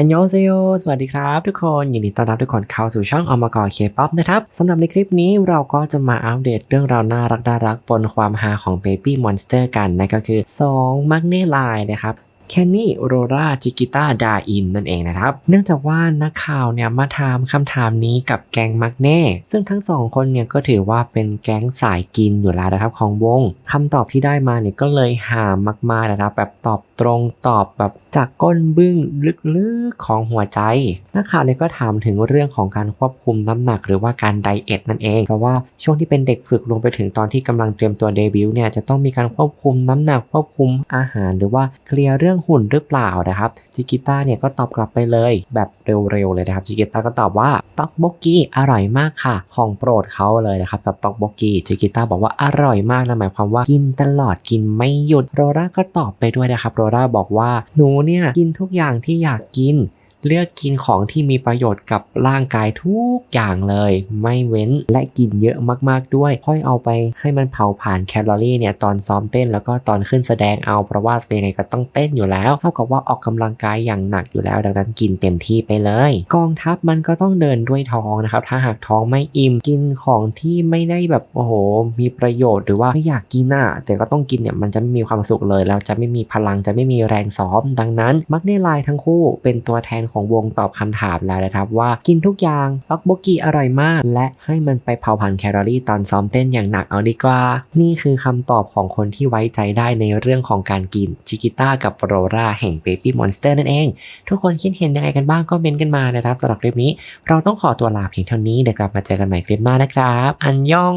อันยองเซโยสวัสดีครับ ทุกคนยินดีต้อนรับทุกคนเข้าสู่ช่องอมกอเคป๊อปนะครับสำหรับในคลิปนี้เราก็จะมาอัปเดตเรื่องราวน่ารักน่ารักบนความฮาของ Baby Monster กันนะก็คือ 2 มักเน่ไลน์นะครับ แคนนี่โรราจิกิต้าดาอินนั่นเองนะครับ เนื่องจากว่านักข่าวเนี่ยมาถามคำถามนี้กับแก๊งมักเน่ ซึ่งทั้งสองคนเนี่ยก็ถือว่าเป็นแก๊งสายกินอยู่แล้วนะครับของวงคำตอบที่ได้มาเนี่ยก็เลยหามากๆนะครับแบบตอบตรงตอบแบบจากก้นบึ้งลึกๆของหัวใจนักข่าวเนี่ยก็ถามถึงเรื่องของการควบคุมน้ำหนักหรือว่าการไดเอทนั่นเอง เพราะว่าช่วงที่เป็นเด็กฝึกรวมไปถึงตอนที่กำลังเตรียมตัวเดบิวต์เนี่ยจะต้องมีการควบคุมน้ำหนักควบคุมอาหาร หรือว่าเคลียร์เรื่องหุ่นหรือเปล่านะครับจิกิต้าเนี่ยก็ตอบกลับไปเลยแบบเร็วๆเลยนะครับจิกิต้าก็ตอบว่าต็อกโบกี้อร่อยมากค่ะ ของโปรดเขาเลยนะครับกับต็อกโบกี้จิกิต้าบอกว่าอร่อยมากนะหมายความว่ากินตลอดกินไม่หยุดโรราก็ตอบไปด้วยนะครับโรราบอกว่าหนูเนี่ยกินทุกอย่างที่อยากกิน เลือกกินของที่มีประโยชน์กับร่างกายทุกอย่างเลย ไม่เว้นและกินเยอะมากๆด้วย ค่อยเอาไปให้มันเผาผ่านแคลอรี่เนี่ยตอนซ้อมเต้นแล้วก็ตอนขึ้นแสดงเอาเพราะว่ายังไงก็ต้องเต้นอยู่แล้ว เท่ากับว่าออกกำลังกายอย่างหนักอยู่แล้ว ดังนั้นกินเต็มที่ไปเลย กองทัพมันก็ต้องเดินด้วยท้องนะครับ ถ้าหากท้องไม่อิ่มกินของที่ไม่ได้แบบโอ้โห มีประโยชน์หรือว่าไม่อยากกินอะแต่ก็ต้องกินเนี่ยมันจะไม่มีความสุขเลยแล้วจะไม่มีพลังจะไม่มีแรงซ้อม ดังนั้น มักเนไลน์ทั้งคู่เป็นตัวแทนของวงตอบคำถามแล้วนะครับ ว่ากินทุกอย่างต็อกโบกีอร่อยมาก และให้มันไปเผาผลาญแคลอรี่ตอนซ้อมเต้นอย่างหนักเอาดีกว่า นี่คือคำตอบของคนที่ไว้ใจได้ในเรื่องของการกินชิกิต้ากับโรราแห่ง Baby Monster นั่นเอง ทุกคนคิดเห็นยังไงกันบ้างก็เมนกันมานะครับสำหรับคลิปนี้ เราต้องขอตัวลาเพียงเท่านี้เดี๋ยวกลับมาเจอกันใหม่คลิปหน้านะครับ อันยอง